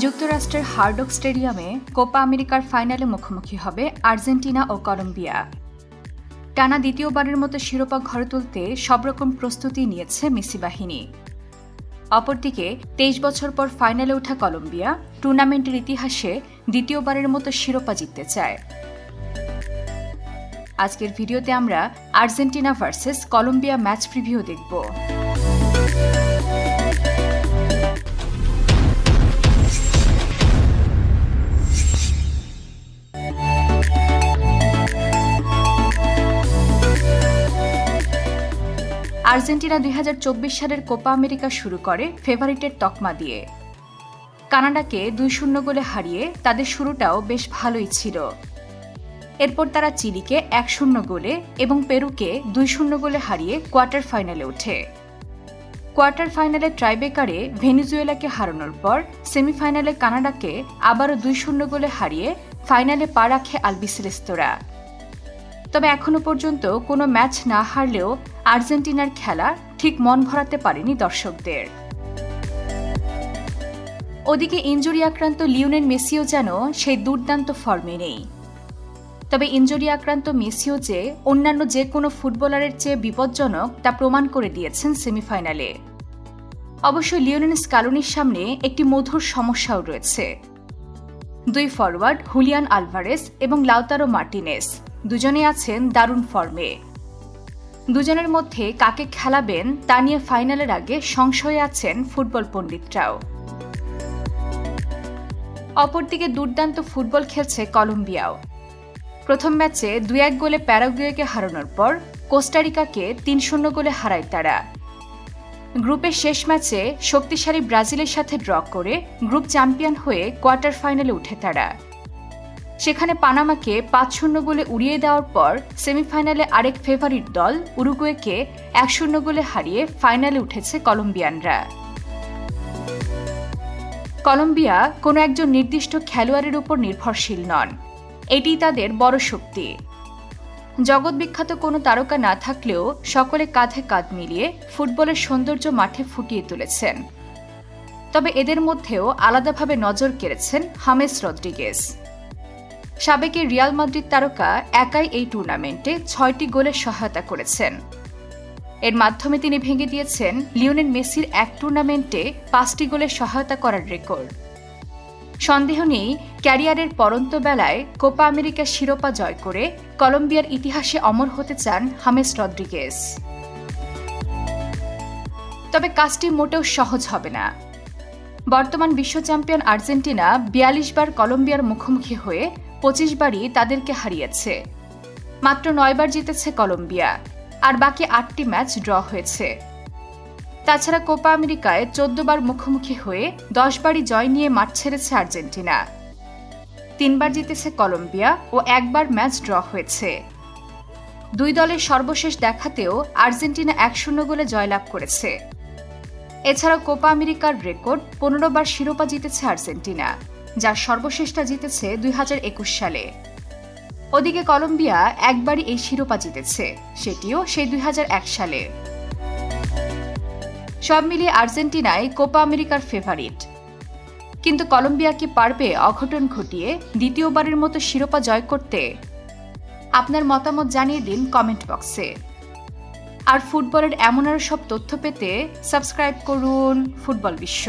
যুক্তরাষ্ট্রের হার্ডক স্টেডিয়ামে কোপা আমেরিকার ফাইনালে মুখোমুখি হবে আর্জেন্টিনা ও কলম্বিয়া। টানা দ্বিতীয়বারের মতো শিরোপা ঘরে তুলতে সব রকম প্রস্তুতি নিয়েছে মেসি বাহিনী। অপরদিকে, তেইশ বছর পর ফাইনালে ওঠা কলম্বিয়া টুর্নামেন্টের ইতিহাসে দ্বিতীয়বারের মতো শিরোপা জিততে চায়। আজকের ভিডিওতে আমরা Argentina versus Colombia match preview দেখব। আর্জেন্টিনা দুই হাজার চব্বিশ সালের কোপা আমেরিকা শুরু করে ফেভারিটের তকমা দিয়ে। কানাডাকে দুই শূন্য গোলে হারিয়ে তাদের শুরুটাও বেশ ভালোই ছিল। এরপর তারা চিলিকে এক শূন্য গোলে এবং পেরুকে দুই শূন্য গোলে হারিয়ে কোয়ার্টার ফাইনালে ওঠে। কোয়ার্টার ফাইনালে ট্রাইবেকারে ভেনিজুয়েলাকে হারানোর পর সেমিফাইনালে কানাডাকে আবারও দুই শূন্য গোলে হারিয়ে ফাইনালে পা রাখে আলবিসেলেস্তোরা। তবে এখনও পর্যন্ত কোনো ম্যাচ না হারলেও আর্জেন্টিনার খেলা ঠিক মন ভরাতে পারেনি দর্শকদের। ওদিকে ইঞ্জুরি আক্রান্ত লিওনেল মেসিও যেন সেই দুর্দান্ত ফর্মে নেই। তবে ইঞ্জুরি আক্রান্ত মেসিও যে অন্যান্য যে কোনো ফুটবলারের চেয়ে বিপজ্জনক তা প্রমাণ করে দিয়েছেন সেমিফাইনালে। অবশ্য লিওনেল স্কালোনির সামনে একটি মধুর সমস্যাও রয়েছে। দুই ফরওয়ার্ড, হুলিয়ান আলভারেস এবং লাউতারো মার্টিনেস, দুজনে আছেন দারুণ ফর্মে। দুজনের মধ্যে কাকে খেলাবেন তা নিয়ে ফাইনালের আগে সংশয়ে আছেন ফুটবল পণ্ডিতরাও। অপরদিকে দুর্দান্ত ফুটবল খেলছে কলম্বিয়াও। প্রথম ম্যাচে দুই এক গোলে প্যারাগুয়েকে হারানোর পর কোস্টারিকাকে তিন শূন্য গোলে হারায় তারা। গ্রুপের শেষ ম্যাচে শক্তিশালী ব্রাজিলের সাথে ড্র করে গ্রুপ চ্যাম্পিয়ন হয়ে কোয়ার্টার ফাইনালে উঠে তারা। সেখানে পানামাকে পাঁচ শূন্য গোলে উড়িয়ে দেওয়ার পর সেমিফাইনালে আরেক ফেভারিট দল উরুগুয়েকে এক শূন্য গোলে হারিয়ে ফাইনালে উঠেছে কলম্বিয়ানরা। কলম্বিয়া কোনো একজন নির্দিষ্ট খেলোয়াড়ের উপর নির্ভরশীল নন। এটি তাদের বড় শক্তি। জগৎ বিখ্যাত কোনো তারকা না থাকলেও সকলে কাঁধে কাঁধ মিলিয়ে ফুটবলের সৌন্দর্য মাঠে ফুটিয়ে তুলেছেন। তবে এদের মধ্যেও আলাদাভাবে নজর কেড়েছেন হামেস রদ্রিগেজ। সাবেকের রিয়াল মাদ্রিদ তারকা একাই এই টুর্নামেন্টে ছয়টি গোলের সহায়তা করেছেন। এর মাধ্যমে তিনি ভেঙে দিয়েছেন লিওনেল মেসির এক টুর্নামেন্টে পাঁচটি গোলের সহায়তা করার রেকর্ড। সন্দেহ নেই ক্যারিয়ারের পরন্ত বেলায় কোপা আমেরিকা শিরোপা জয় করে কলম্বিয়ার ইতিহাসে অমর হতে চান হামেস রদ্রিগেজ। তবে কাজটি মোটেও সহজ হবে না। বর্তমান বিশ্ব চ্যাম্পিয়ন আর্জেন্টিনা বিয়াল্লিশ বার কলম্বিয়ার মুখোমুখি হয়ে পঁচিশ বারই তাদেরকে হারিয়েছে। মাত্র নয়বার জিতেছে কলম্বিয়া, আর বাকি আটটি ম্যাচ ড্র হয়েছে। তাছাড়া কোপা আমেরিকায় চোদ্দ বার মুখোমুখি হয়ে দশ বারই জয় নিয়ে মাঠ ছেড়েছে আর্জেন্টিনা। তিনবার জিতেছে কলম্বিয়া ও একবার ম্যাচ ড্র হয়েছে। দুই দলের সর্বশেষ দেখাতেও আর্জেন্টিনা এক শূন্য গোলে জয়লাভ করেছে। এছাড়াও কোপা আমেরিকার রেকর্ড পনেরো বার শিরোপা জিতেছে আর্জেন্টিনা যার সর্বশেষটা জিতেছে দুই হাজার একুশ সালে। ওদিকে কলম্বিয়া একবারই এই শিরোপা জিতেছে, সেটিও সেই দুই হাজার এক সালে। সব মিলিয়ে আর্জেন্টিনায় কোপা আমেরিকার ফেভারিট কিন্তু কলম্বিয়া কি পারবে অঘটন ঘটিয়ে দ্বিতীয়বারের মতো শিরোপা জয় করতে? আপনার মতামত জানিয়ে দিন কমেন্ট বক্সে। আর ফুটবলের এমন আরও সব তথ্য পেতে সাবস্ক্রাইব করুন ফুটবল বিশ্ব।